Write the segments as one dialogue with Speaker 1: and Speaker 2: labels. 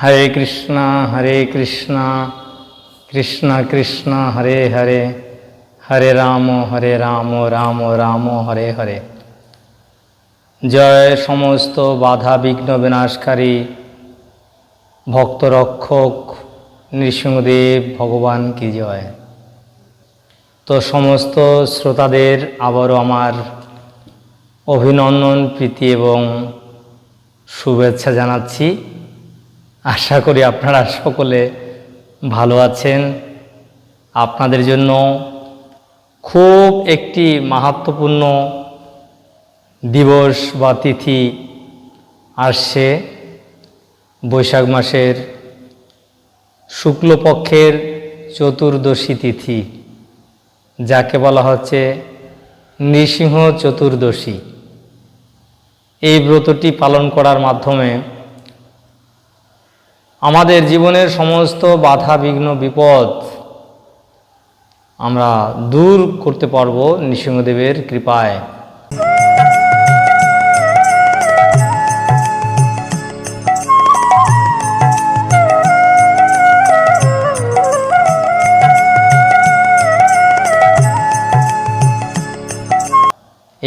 Speaker 1: হরে কৃষ্ণ হরে কৃষ্ণ কৃষ্ণ কৃষ্ণ হরে হরে হরে রাম হরে রাম রাম রাম হরে হরে জয় সমস্ত বাধা বিঘ্ন বিনাশকারী ভক্তরক্ষক নৃসিংহদেব ভগবান কি জয় তো সমস্ত শ্রোতাদের আবারও আমার অভিনন্দন প্রীতি এবং শুভেচ্ছা জানাচ্ছি আশা করি আপনারা সকলে ভালো আছেন আপনাদের জন্য খুব একটি মাহাত্মপূর্ণ দিবস বা তিথি আসছে বৈশাখ মাসের শুক্লপক্ষের চতুর্দশী তিথি যাকে বলা হচ্ছে নৃসিংহ চতুর্দশী এই ব্রতটি পালন করার মাধ্যমে আমাদের জীবনের সমস্ত বাধা বিঘ্ন বিপদ আমরা দূর করতে পারব নৃসিংহদেবের কৃপায়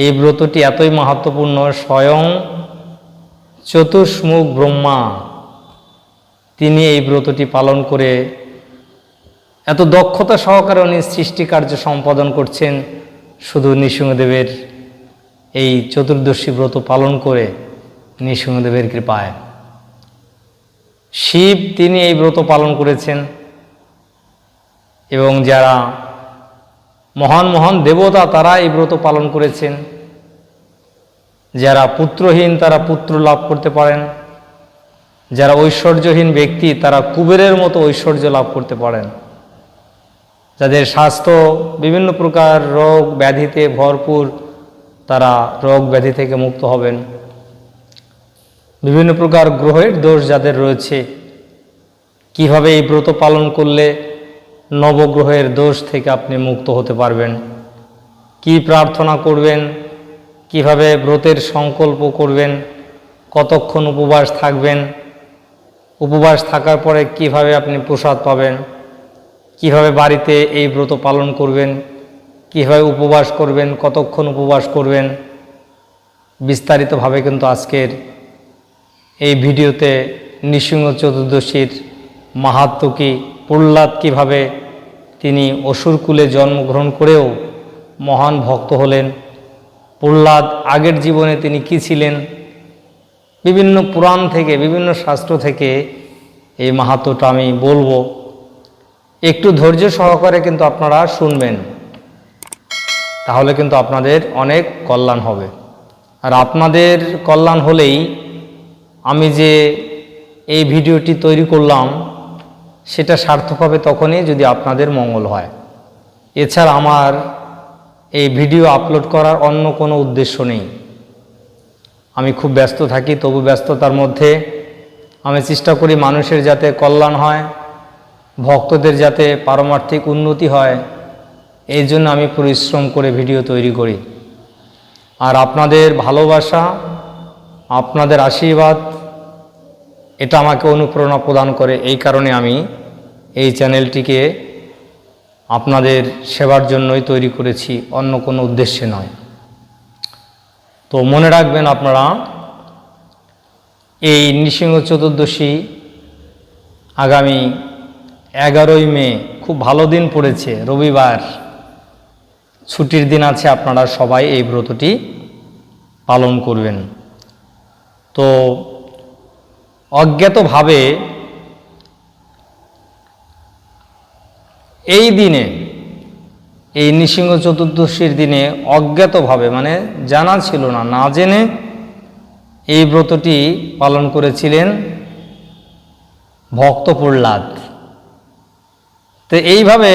Speaker 1: এই ব্রতটি এতই মাহাত্মপূর্ণ স্বয়ং চতুষ্মুখ ব্রহ্মা তিনি এই ব্রতটি পালন করে এত দক্ষতা সহকারে উনি সৃষ্টিকার্য সম্পাদন করছেন শুধু নৃসিংহদেবের এই চতুর্দশী ব্রত পালন করে নৃসিংহদেবের কৃপায় শিব তিনি এই ব্রত পালন করেছেন এবং যারা মহান মহান দেবতা তারা এই ব্রত পালন করেছেন যারা পুত্রহীন তারা পুত্র লাভ করতে পারেন যারা ঐশ্বর্যহীন ব্যক্তি তারা কুবেরের মতো ঐশ্বর্য লাভ করতে পারেন যাদের স্বাস্থ্য বিভিন্ন প্রকার রোগ ব্যাধিতে ভরপুর তারা রোগ ব্যাধি থেকে মুক্ত হবেন বিভিন্ন প্রকার গ্রহের দোষ যাদের রয়েছে কিভাবে এই ব্রত পালন করলে নবগ্রহের দোষ থেকে আপনি মুক্ত হতে পারবেন কি প্রার্থনা করবেন কিভাবে ব্রতের সংকল্প করবেন কতক্ষণ উপবাস থাকবেন উপবাস থাকার পরে কিভাবে আপনি প্রসাদ পাবেন কিভাবে বাড়িতে এই ব্রত পালন করবেন কিভাবে উপবাস করবেন কতক্ষণ উপবাস করবেন বিস্তারিতভাবে কিন্তু আজকের এই ভিডিওতে নৃসিংহ চতুর্দশীর মাহাত্ম কি প্রহ্লাদ কীভাবে তিনি অসুরকুলে জন্মগ্রহণ করেও মহান ভক্ত হলেন প্রহ্লাদ আগের জীবনে তিনি কি ছিলেন বিভিন্ন পুরাণ থেকে বিভিন্ন শাস্ত্র থেকে এই মাহাতোটা আমি বলবো একটু ধৈর্য সহকারে কিন্তু আপনারা শুনবেন তাহলে কিন্তু আপনাদের অনেক কল্যাণ হবে আর আপনাদের কল্যাণ হলেই আমি যে এই ভিডিওটি তৈরি করলাম সেটা সার্থক হবে তখনই যদি আপনাদের মঙ্গল হয় এছাড়া আমার এই ভিডিও আপলোড করার অন্য কোনো উদ্দেশ্য নেই আমি খুব ব্যস্ত থাকি তবু ব্যস্ততার মধ্যে আমি চেষ্টা করি মানুষের যাতে কল্যাণ হয় ভক্তদের যাতে পারমার্থিক উন্নতি হয় এই জন্য আমি পরিশ্রম করে ভিডিও তৈরি করি আর আপনাদের ভালোবাসা আপনাদের আশীর্বাদ এটা আমাকে অনুপ্রেরণা প্রদান করে এই কারণে আমি এই চ্যানেলটিকে আপনাদের সেবার জন্যই তৈরি করেছি অন্য কোনো উদ্দেশ্যে নয় তো মনে রাখবেন আপনারা এই নৃসিংহ চতুর্দশী আগামী এগারোই মে খুব ভালো দিন পড়েছে রবিবার ছুটির দিন আছে আপনারা সবাই এই ব্রতটি পালন করবেন তো অজ্ঞাতভাবে এই দিনে এই নৃসিংহ চতুর্দশীর দিনে অজ্ঞাতভাবে মানে জানা ছিল না না জেনে এই ব্রতটি পালন করেছিলেন ভক্ত প্রহ্লাদ তো এইভাবে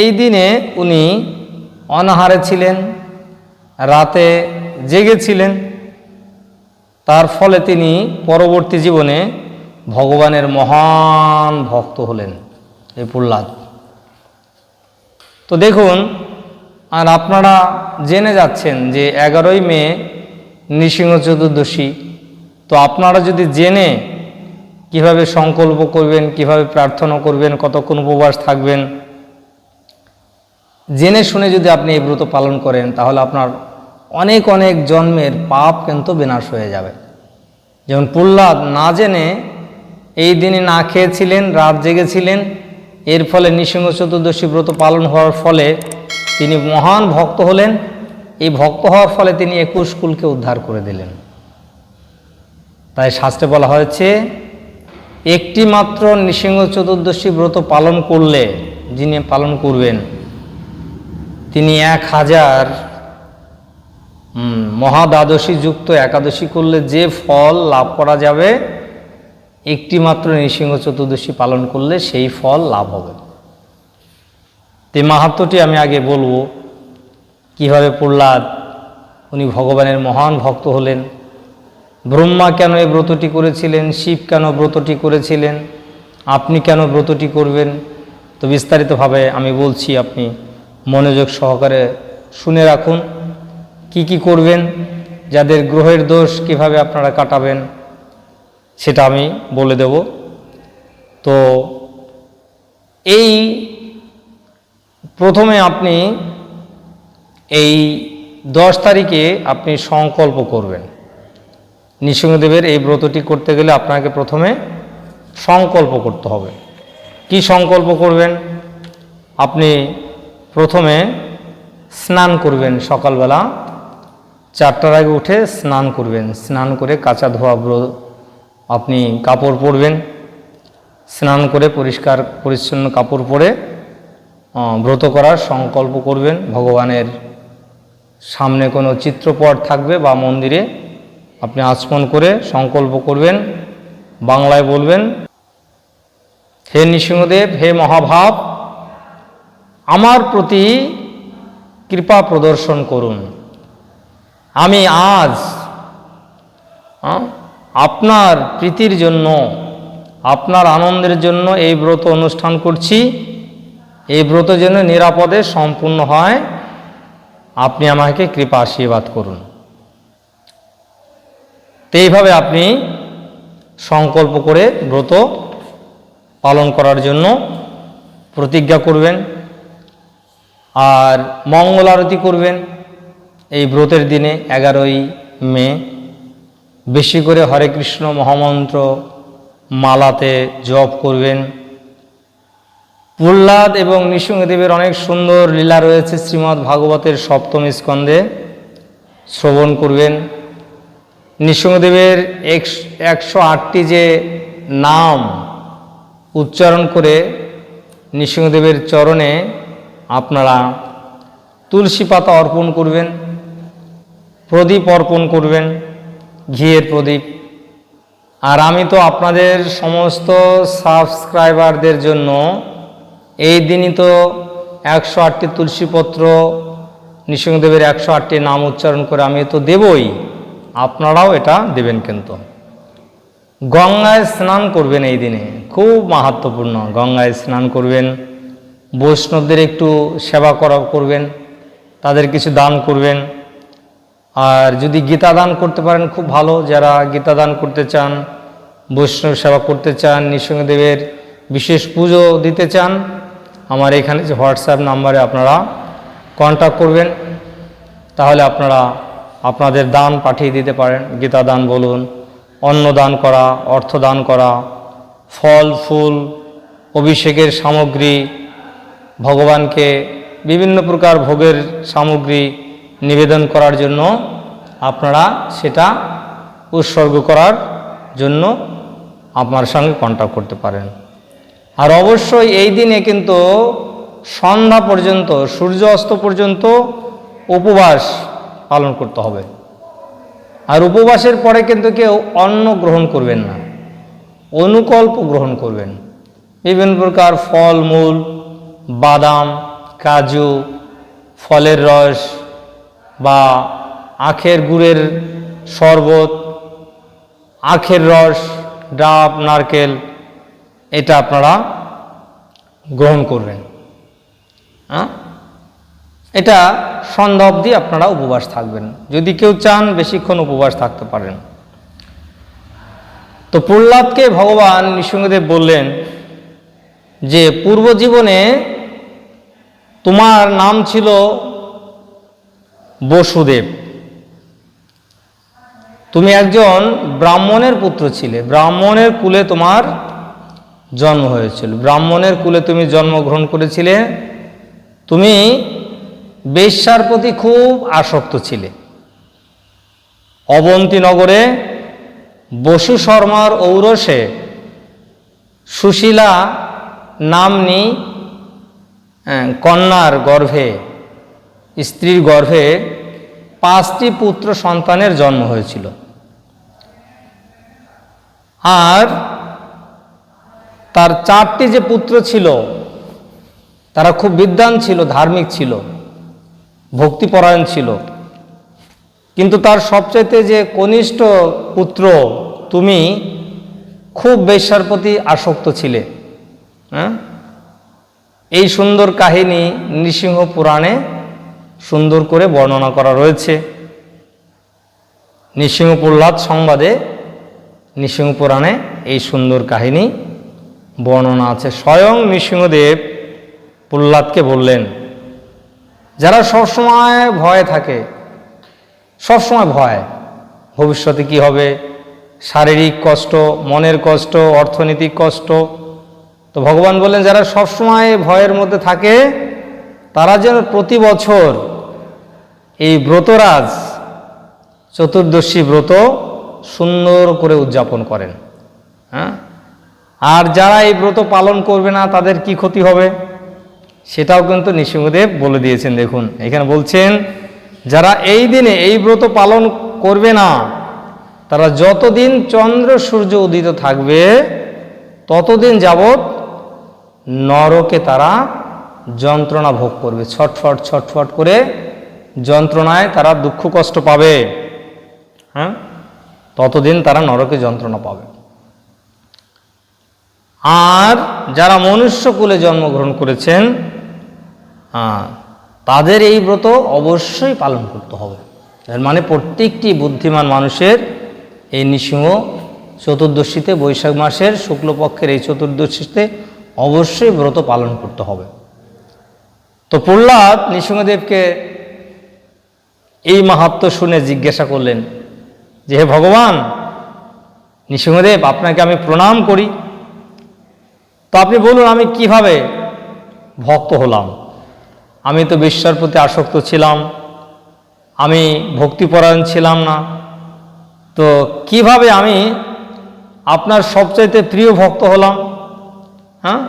Speaker 1: এই দিনে উনি অনাহারে ছিলেন রাতে জেগেছিলেন তার ফলে তিনি পরবর্তী জীবনে ভগবানের মহান ভক্ত হলেন এই প্রহ্লাদ তো দেখুন আর আপনারা জেনে যাচ্ছেন যে এগারোই মে নৃসিংহ চতুর্দশী তো আপনারা যদি জেনে কিভাবে সংকল্প করবেন কিভাবে প্রার্থনা করবেন কতক্ষণ উপবাস থাকবেন জেনে শুনে যদি আপনি এই ব্রত পালন করেন তাহলে আপনার অনেক অনেক জন্মের পাপ কিন্তু বিনাশ হয়ে যাবে যেমন প্রহ্লাদ না জেনে এই দিনে না খেয়েছিলেন রাত জেগেছিলেন এর ফলে নৃসিংহ চতুর্দশী ব্রত পালন হওয়ার ফলে তিনি মহান ভক্ত হলেন এই ভক্ত হওয়ার ফলে তিনি একুশ কুলকে উদ্ধার করে দিলেন তাই শাস্ত্রে বলা হয়েছে একটি মাত্র নৃসিংহ চতুর্দশী ব্রত পালন করলে যিনি পালন করবেন তিনি এক হাজার মহাদ্বাদশী যুক্ত একাদশী করলে যে ফল লাভ করা যাবে একটি মাত্র নৃসিংহ চতুর্দশী পালন করলে সেই ফল লাভ হবে তে মাহাত্মটি আমি আগে বলবো কিভাবে প্রহ্লাদ উনি ভগবানের মহান ভক্ত হলেন ব্রহ্মা কেন এই ব্রতটি করেছিলেন শিব কেন ব্রতটি করেছিলেন আপনি কেন ব্রতটি করবেন তো বিস্তারিতভাবে আমি বলছি আপনি মনোযোগ সহকারে শুনে রাখুন কি কি করবেন যাদের গ্রহের দোষ কিভাবে আপনারা কাটাবেন সেটা আমি বলে দেব তো এই প্রথমে আপনি এই দশ তারিখে আপনি সংকল্প করবেন নৃসিংহদেবের এই ব্রতটি করতে গেলে আপনাকে প্রথমে সংকল্প করতে হবে কি সংকল্প করবেন আপনি প্রথমে স্নান করবেন সকালবেলা চারটার আগে উঠে স্নান করবেন স্নান করে কাঁচা ধোয়া ব্রত আপনি কাপড় পরবেন স্নান করে পরিষ্কার পরিচ্ছন্ন কাপড় পরে ব্রত করার সংকল্প করবেন ভগবানের সামনে কোনো চিত্রপট থাকবে বা মন্দিরে আপনি আচমন করে সংকল্প করবেন বাংলায় বলবেন হে নৃসিংহদেব হে মহাভাব আমার প্রতি কৃপা প্রদর্শন করুন আমি আজ আপনার প্রীতির জন্য আপনার আনন্দের জন্য এই ব্রত অনুষ্ঠান করছি এই ব্রত যেন নিরাপদে সম্পূর্ণ হয় আপনি আমাকে কৃপা আশীর্বাদ করুন তো এইভাবে আপনি সংকল্প করে ব্রত পালন করার জন্য প্রতিজ্ঞা করবেন আর মঙ্গল আরতি করবেন এই ব্রতের দিনে এগারোই মে বেশি করে হরে কৃষ্ণ মহামন্ত্র মালাতে জপ করবেন প্রহ্লাদ এবং নৃসিংহদেবের অনেক সুন্দর লীলা রয়েছে শ্রীমৎ ভাগবতের সপ্তম স্কন্ধে শ্রবণ করবেন নৃসিংহদেবের একশো আটটি যে নাম উচ্চারণ করে নৃসিংহদেবের চরণে আপনারা তুলসী পাতা অর্পণ করবেন প্রদীপ অর্পণ করবেন ঘিয়ের প্রদীপ আর আমি তো আপনাদের সমস্ত সাবস্ক্রাইবারদের জন্য এই দিনই তো একশো আটটি তুলসীপত্র নৃসিংহদেবের একশো আটটি নাম উচ্চারণ করে আমি তো দেবই আপনারাও এটা দেবেন কিন্তু গঙ্গায় স্নান করবেন এই দিনে খুব মাহাত্মপূর্ণ গঙ্গায় স্নান করবেন বৈষ্ণবদের একটু সেবা করা করবেন তাদের কিছু দান করবেন আর যদি গীতা দান করতে পারেন খুব ভালো যারা গীতা দান করতে চান বৈষ্ণব সেবা করতে চান নৃসিংহদেবের বিশেষ পুজো দিতে চান আমার এখানে যে হোয়াটসঅ্যাপ নাম্বারে আপনারা কন্ট্যাক্ট করবেন তাহলে আপনারা আপনাদের দান পাঠিয়ে দিতে পারেন গীতা দান বলুন অন্ন দান করা অর্থ দান করা ফল ফুল অভিষেকের সামগ্রী ভগবানকে বিভিন্ন প্রকার ভোগের সামগ্রী নিবেদন করার জন্য আপনারা সেটা উৎসর্গ করার জন্য আপনার সঙ্গে কন্ট্যাক্ট করতে পারেন আর অবশ্যই এই দিনে কিন্তু সন্ধ্যা পর্যন্ত সূর্য অস্ত পর্যন্ত উপবাস পালন করতে হবে আর উপবাসের পরে কিন্তু কেউ অন্ন গ্রহণ করবেন না অনুকল্প গ্রহণ করবেন বিভিন্ন প্রকার ফল মূল বাদাম কাজু ফলের রস বা আখের গুড়ের শরবত আখের রস ডাব নারকেল এটা আপনারা গ্রহণ করবেন হ্যাঁ এটা সন্ধ্যা অবধি আপনারা উপবাস থাকবেন যদি কেউ চান বেশিক্ষণ উপবাস থাকতে পারেন তো প্রহ্লাদকে ভগবান নৃসিংহদেব বললেন যে পূর্ব জীবনে তোমার নাম ছিল বসুদেব তুমি একজন ব্রাহ্মণের পুত্র ছিলে ব্রাহ্মণের কুলে তোমার জন্ম হয়েছিল ব্রাহ্মণের কুলে তুমি জন্মগ্রহণ করেছিলে তুমি বেশ্যার প্রতি খুব আসক্ত ছিলে অবন্তীনগরে বসু শর্মার ঔরসে সুশীলা নামনি হ্যাঁ, কন্যার গর্ভে স্ত্রীর গর্ভে পাঁচটি পুত্র সন্তানের জন্ম হয়েছিল আর তার চারটি যে পুত্র ছিল তারা খুব বিদ্বান ছিল ধার্মিক ছিল ভক্তিপরায়ণ ছিল কিন্তু তার সবচাইতে যে কনিষ্ঠ পুত্র তুমি খুব বেশ্যার প্রতি আসক্ত ছিলে হ্যাঁ এই সুন্দর কাহিনী নৃসিংহ পুরাণে সুন্দর করে বর্ণনা করা রয়েছে নৃসিংহ প্রহ্লাদ সংবাদে নৃসিংহ পুরাণে এই সুন্দর কাহিনী বর্ণনা আছে স্বয়ং নৃসিংহদেব প্রহ্লাদকে বললেন যারা সবসময় ভয়ে থাকে সবসময় ভয় ভবিষ্যতে কি হবে শারীরিক কষ্ট মনের কষ্ট অর্থনৈতিক কষ্ট তো ভগবান বললেন যারা সবসময় ভয়ের মধ্যে থাকে তারা যেন প্রতি বছর এই ব্রতরাজ চতুর্দশী ব্রত সুন্দর করে উদযাপন করেন হ্যাঁ আর যারা এই ব্রত পালন করবে না তাদের কি ক্ষতি হবে সেটাও কিন্তু নৃসিংহদেব বলে দিয়েছেন দেখুন এখানে বলছেন যারা এই দিনে এই ব্রত পালন করবে না তারা যতদিন চন্দ্র সূর্য উদিত থাকবে ততদিন যাবৎ নরকে তারা যন্ত্রণা ভোগ করবে ছটফট ছটফট করে যন্ত্রণায় তারা দুঃখ কষ্ট পাবে হ্যাঁ ততদিন তারা নরকে যন্ত্রণা পাবে আর যারা মনুষ্য কুলে জন্মগ্রহণ করেছেন তাদের এই ব্রত অবশ্যই পালন করতে হবে এর মানে প্রত্যেকটি বুদ্ধিমান মানুষের এই নিসিংহ চতুর্দশীতে বৈশাখ মাসের শুক্লপক্ষের এই চতুর্দশীতে অবশ্যই ব্রত পালন করতে হবে তো প্রহ্লাদ নৃসিংহদেবকে এই মাহাত্ম শুনে জিজ্ঞাসা করলেন যে হে ভগবান নৃসিংহদেব আপনাকে আমি প্রণাম করি তো আপনি বলুন আমি কিভাবে ভক্ত হলাম আমি তো বিশ্বর প্রতি আসক্ত ছিলাম আমি ভক্তিপরায়ণ ছিলাম না তো কিভাবে আমি আপনার সবচাইতে প্রিয় ভক্ত হলাম হ্যাঁ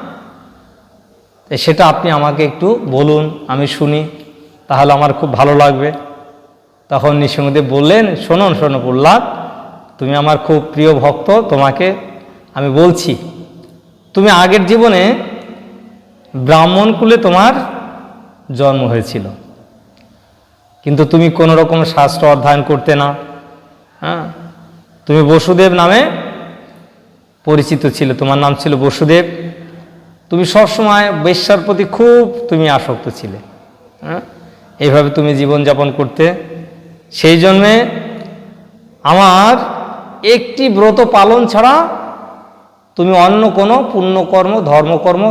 Speaker 1: সেটা আপনি আমাকে একটু বলুন আমি শুনি তাহলে আমার খুব ভালো লাগবে তখন নৃসিংহদেব বললেন শোনন শোনো প্রহ্লাদ তুমি আমার খুব প্রিয় ভক্ত তোমাকে আমি বলছি তুমি আগের জীবনে ব্রাহ্মণ কুলে তোমার জন্ম হয়েছিল কিন্তু তুমি কোনো রকম শাস্ত্র অধ্যয়ন করতে না হ্যাঁ তুমি বসুদেব নামে পরিচিত ছিল তোমার নাম ছিল বসুদেব তুমি সবসময় বেশ্যার প্রতি খুব তুমি আসক্ত ছিলে হ্যাঁ এইভাবে তুমি জীবনযাপন করতে সেই জন্যে আমার একটি ব্রত পালন ছাড়া তুমি অন্য কোনো পুণ্যকর্ম ধর্মকর্ম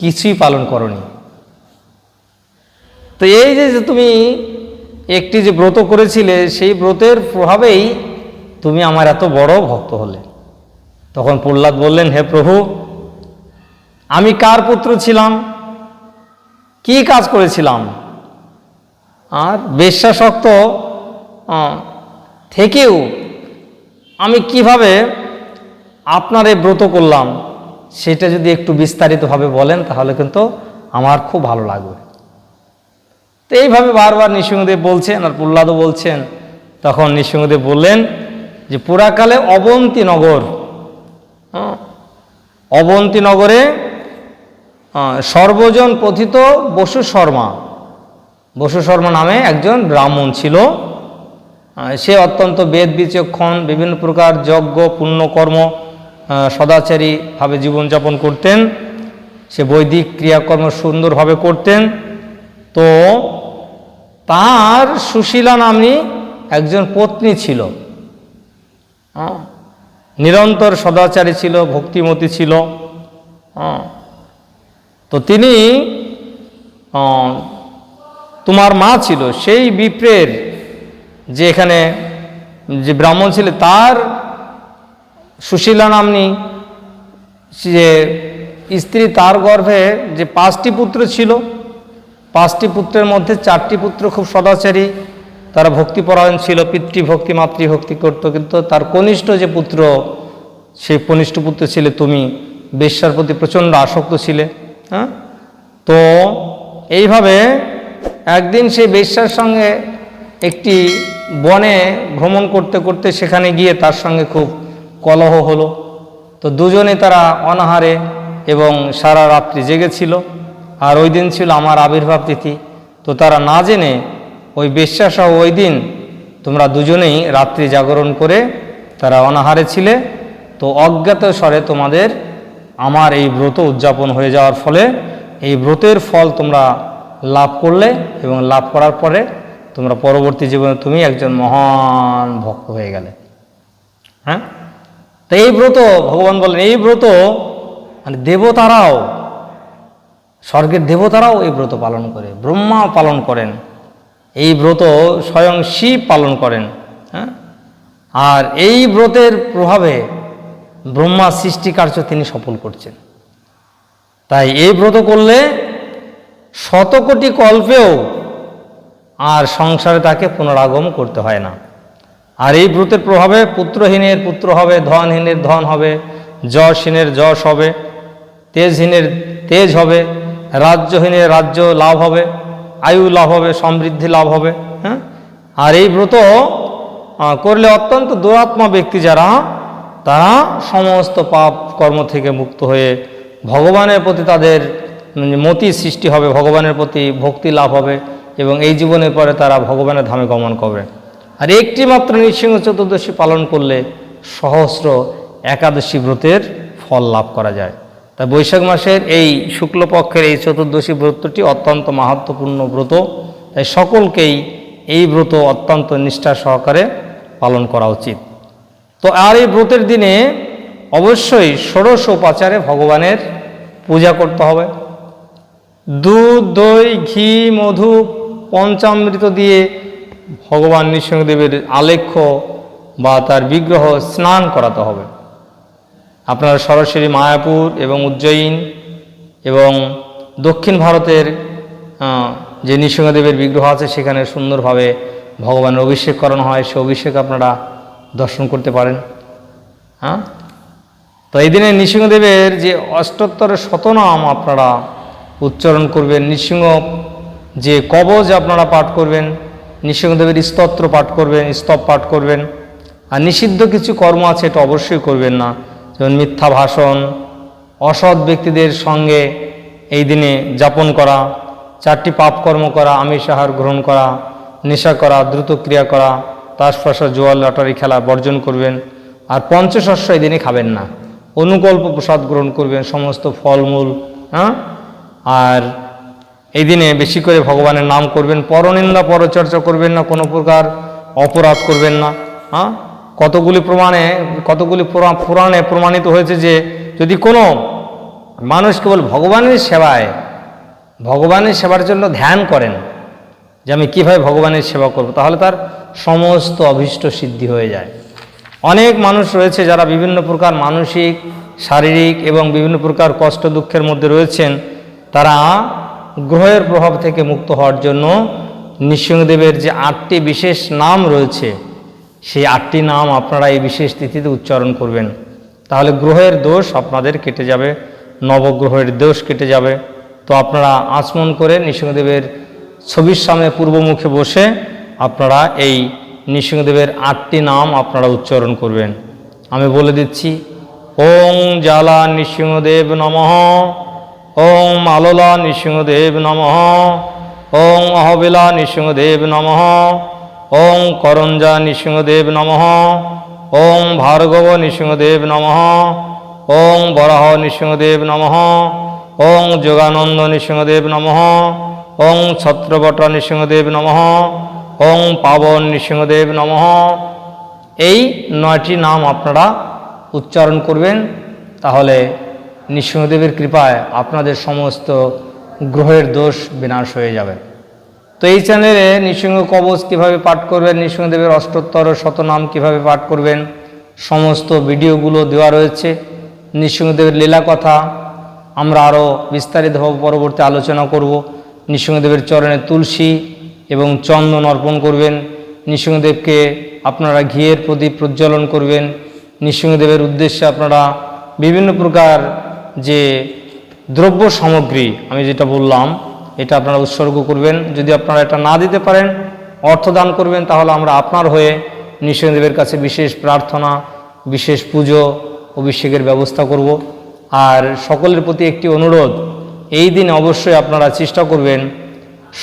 Speaker 1: কিছুই পালন করনি তো এই যে তুমি একটি যে ব্রত করেছিলে সেই ব্রতের প্রভাবেই তুমি আমার এত বড় ভক্ত হলে তখন প্রহ্লাদ বললেন হে প্রভু আমি কার পুত্র ছিলাম কি কাজ করেছিলাম আর বেশ্যাসক্ত থেকেও আমি কিভাবে আপনার এই ব্রত করলাম সেটা যদি একটু বিস্তারিতভাবে বলেন তাহলে কিন্তু আমার খুব ভালো লাগবে তো এইভাবে বারবার নৃসিংহদেব বলছেন আর প্রহ্লাদও বলছেন তখন নৃসিংহদেব বললেন যে পুরাকালে অবন্তীনগর অবন্তীনগরে সর্বজন কথিত বসু শর্মা বসু শর্মা নামে একজন ব্রাহ্মণ ছিল সে অত্যন্ত বেদ বিচক্ষণ বিভিন্ন প্রকার যজ্ঞ পুণ্যকর্ম সদাচারীভাবে জীবনযাপন করতেন সে বৈদিক ক্রিয়াকর্ম সুন্দরভাবে করতেন তো তার সুশীলা নামনি একজন পত্নী ছিল নিরন্তর সদাচারী ছিল ভক্তিমতী ছিল তো তিনি তোমার মা ছিল সেই বিপ্রের যে এখানে যে ব্রাহ্মণ ছিল তার সুশীলা নামনি যে স্ত্রী তার গর্ভে যে পাঁচটি পুত্র ছিল পাঁচটি পুত্রের মধ্যে চারটি পুত্র খুব সদাচারী তারা ভক্তিপরায়ণ ছিল পিতৃভক্তি মাতৃভক্তি করত কিন্তু তার কনিষ্ঠ যে পুত্র সেই কনিষ্ঠ পুত্র ছিলে তুমি বেশ্যার প্রতি প্রচণ্ড আসক্ত ছিলে হ্যাঁ তো এইভাবে একদিন সে বেশ্যার সঙ্গে একটি বনে ভ্রমণ করতে করতে সেখানে গিয়ে তার সঙ্গে খুব কলহ হলো তো দুজনে তারা অনাহারে এবং সারা রাত্রি জেগেছিল আর ওই দিন ছিল আমার আবির্ভাব তিথি তো তারা না জেনে ওই বেশ্যাসহ ওই দিন তোমরা দুজনেই রাত্রি জাগরণ করে তারা অনাহারে ছিলে তো অজ্ঞাত স্বরে তোমাদের আমার এই ব্রত উদযাপন হয়ে যাওয়ার ফলে এই ব্রতের ফল তোমরা লাভ করলে এবং লাভ করার পরে তোমরা পরবর্তী জীবনে তুমি একজন মহান ভক্ত হয়ে গেলে হ্যাঁ তো এই ব্রত ভগবান বলেন এই ব্রত মানে দেবতারাও স্বর্গের দেবতারাও এই ব্রত পালন করে ব্রহ্মা পালন করেন এই ব্রত স্বয়ং শিব পালন করেন হ্যাঁ আর এই ব্রতের প্রভাবে ব্রহ্মা সৃষ্টিকার্য তিনি সফল করছেন তাই এই ব্রত করলে শতকোটি কল্পেও আর সংসারে তাকে পুনরাগম করতে হয় না আর এই ব্রতের প্রভাবে পুত্রহীনের পুত্র হবে ধনহীনের ধন হবে যশহীনের যশ হবে তেজহীনের তেজ হবে রাজ্যহীনের রাজ্য লাভ হবে আয়ু লাভ হবে সমৃদ্ধি লাভ হবে হ্যাঁ আর এই ব্রত করলে অত্যন্ত দুরাত্মা ব্যক্তি যারা তারা সমস্ত পাপ কর্ম থেকে মুক্ত হয়ে ভগবানের প্রতি তাদের মানে মতি সৃষ্টি হবে ভগবানের প্রতি ভক্তি লাভ হবে এবং এই জীবনের পরে তারা ভগবানের ধামে গমন করবে আর একটি মাত্র নৃসিংহ চতুর্দশী পালন করলে সহস্র একাদশী ব্রতের ফল লাভ করা যায় তাই বৈশাখ মাসের এই শুক্লপক্ষের এই চতুর্দশী ব্রতটি অত্যন্ত মাহাত্মপূর্ণ ব্রত তাই সকলকেই এই ব্রত অত্যন্ত নিষ্ঠা সহকারে পালন করা উচিত তো আর এই ব্রতের দিনে অবশ্যই ষোড়শ উপাচারে ভগবানের পূজা করতে হবে দুধ দই ঘি মধু পঞ্চামৃত দিয়ে ভগবান নৃসিংহদেবের আলেখ্য বা তার বিগ্রহ স্নান করাতে হবে আপনারা সরাসরি মায়াপুর এবং উজ্জয়িন এবং দক্ষিণ ভারতের যে নৃসিংহদেবের বিগ্রহ আছে সেখানে সুন্দরভাবে ভগবানের অভিষেক করানো হয় সে অভিষেক আপনারা দর্শন করতে পারেন হ্যাঁ তো এই দিনে নৃসিংহদেবের যে অষ্টোত্তর শতনাম আপনারা উচ্চারণ করবেন নৃসিংহ যে কবজ আপনারা পাঠ করবেন নৃসিংহদেবের স্তত্র পাঠ করবেন স্তব পাঠ করবেন আর নিষিদ্ধ কিছু কর্ম আছে এটা অবশ্যই করবেন না যেমন মিথ্যা ভাষণ অসৎ ব্যক্তিদের সঙ্গে এই দিনে যাপন করা চারটি পাপ কর্ম করা আমিষ আহার গ্রহণ করা নেশা করা দ্রুত ক্রিয়া করা তাসপাশা জোয়াল লটারি খেলা বর্জন করবেন আর পঞ্চশস্য এই দিনে খাবেন না অনুকল্প প্রসাদ গ্রহণ করবেন সমস্ত ফলমূল হ্যাঁ আর এই দিনে বেশি করে ভগবানের নাম করবেন পরনিন্দা পরচর্চা করবেন না কোনো প্রকার অপরাধ করবেন না হ্যাঁ কতগুলি প্রমাণে কতগুলি পুরাণে প্রমাণিত হয়েছে যে যদি কোনো মানুষ কেবল ভগবানের সেবায় ভগবানের সেবার জন্য ধ্যান করেন যে আমি কীভাবে ভগবানের সেবা করব তাহলে তার সমস্ত অভিষ্ট সিদ্ধি হয়ে যায় অনেক মানুষ রয়েছে যারা বিভিন্ন প্রকার মানসিক শারীরিক এবং বিভিন্ন প্রকার কষ্ট দুঃখের মধ্যে রয়েছেন তারা গ্রহের প্রভাব থেকে মুক্ত হওয়ার জন্য নৃসিংহদেবের যে আটটি বিশেষ নাম রয়েছে সেই আটটি নাম আপনারা এই বিশেষ তিথিতে উচ্চারণ করবেন তাহলে গ্রহের দোষ আপনাদের কেটে যাবে নবগ্রহের দোষ কেটে যাবে তো আপনারা আচমন করে নৃসিংহদেবের ছবির সামনে পূর্বমুখে বসে আপনারা এই নৃসিংহদেবের আটটি নাম আপনারা উচ্চারণ করবেন আমি বলে দিচ্ছি ওং জ্বালা নৃসিংহদেব নমঃ ওং মালোলা নৃসিংহদেব নম ওং অহবিলা নৃসিংহদেব নম ওং করঞ্জা নৃসিংহদেব নম ওং ভার্গব নৃসিংহদেব নম ওং বরাহ নৃসিংহদেব নম ওং যোগানন্দ নৃসিংহদেব নম ওং ছত্রবটা নৃসিংহদেব নম ওং পাবন নৃসিংহদেব নম এই নয়টি নাম আপনারা উচ্চারণ করবেন তাহলে নৃসিংহদেবের কৃপায় আপনাদের সমস্ত গ্রহের দোষ বিনাশ হয়ে যাবে তো এই চ্যানেলে নৃসিংহ কবচ কীভাবে পাঠ করবেন নৃসিংহদেবের অষ্টোত্তর শতনাম কিভাবে পাঠ করবেন সমস্ত ভিডিওগুলো দেওয়া রয়েছে নৃসিংহদেবের লীলা কথা আমরা আরও বিস্তারিতভাবে পরবর্তী আলোচনা করব নৃসিংহদেবের চরণে তুলসী এবং চন্দন অর্পণ করবেন নৃসিংহদেবকে আপনারা ঘিয়ের প্রদীপ প্রজ্বলন করবেন নৃসিংহদেবের উদ্দেশ্যে আপনারা বিভিন্ন প্রকার যে দ্রব্য সামগ্রী আমি যেটা বললাম এটা আপনারা উৎসর্গ করবেন যদি আপনারা এটা না দিতে পারেন অর্থ দান করবেন তাহলে আমরা আপনার হয়ে নৃসিংহদেবের কাছে বিশেষ প্রার্থনা বিশেষ পুজো অভিষেকের ব্যবস্থা করব আর সকলের প্রতি একটি অনুরোধ এই দিন অবশ্যই আপনারা চেষ্টা করবেন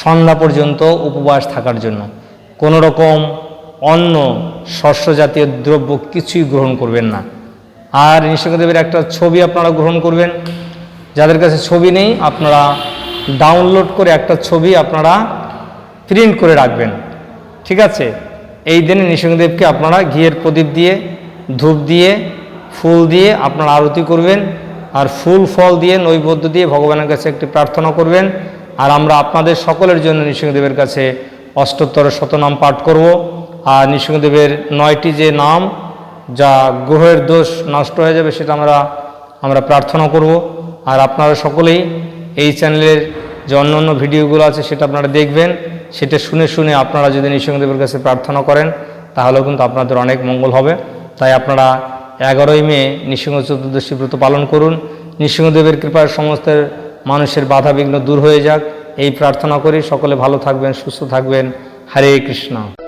Speaker 1: সন্ধ্যা পর্যন্ত উপবাস থাকার জন্য কোনো রকম অন্য শস্য জাতীয় দ্রব্য কিছুই গ্রহণ করবেন না আর নৃসিংহদেবের একটা ছবি আপনারা গ্রহণ করবেন যাদের কাছে ছবি নেই আপনারা ডাউনলোড করে একটা ছবি আপনারা প্রিন্ট করে রাখবেন ঠিক আছে এই দিনে নৃসিংহদেবকে আপনারা ঘিয়ের প্রদীপ দিয়ে ধূপ দিয়ে ফুল দিয়ে আপনারা আরতি করবেন আর ফুল ফল দিয়ে নৈবদ্য দিয়ে ভগবানের কাছে একটি প্রার্থনা করবেন আর আমরা আপনাদের সকলের জন্য নৃসিংহদেবের কাছে অষ্টোত্তর শতনাম পাঠ করব আর নৃসিংহদেবের নয়টি যে নাম যা গ্রহের দোষ নষ্ট হয়ে যাবে সেটা আমরা আমরা প্রার্থনা করব আর আপনারা সকলেই এই চ্যানেলের যে অন্য অন্য ভিডিওগুলো আছে সেটা আপনারা দেখবেন সেটা শুনে শুনে আপনারা যদি নৃসিংহদেবের কাছে প্রার্থনা করেন তাহলেও কিন্তু আপনাদের অনেক মঙ্গল হবে তাই আপনারা এগারোই মে নৃসিংহ চতুর্দশী ব্রত পালন করুন নৃসিংহদেবের কৃপায় সমস্ত মানুষের বাধা বিঘ্ন দূর হয়ে যাক এই প্রার্থনা করি সকলে ভালো থাকবেন সুস্থ থাকবেন হরে কৃষ্ণ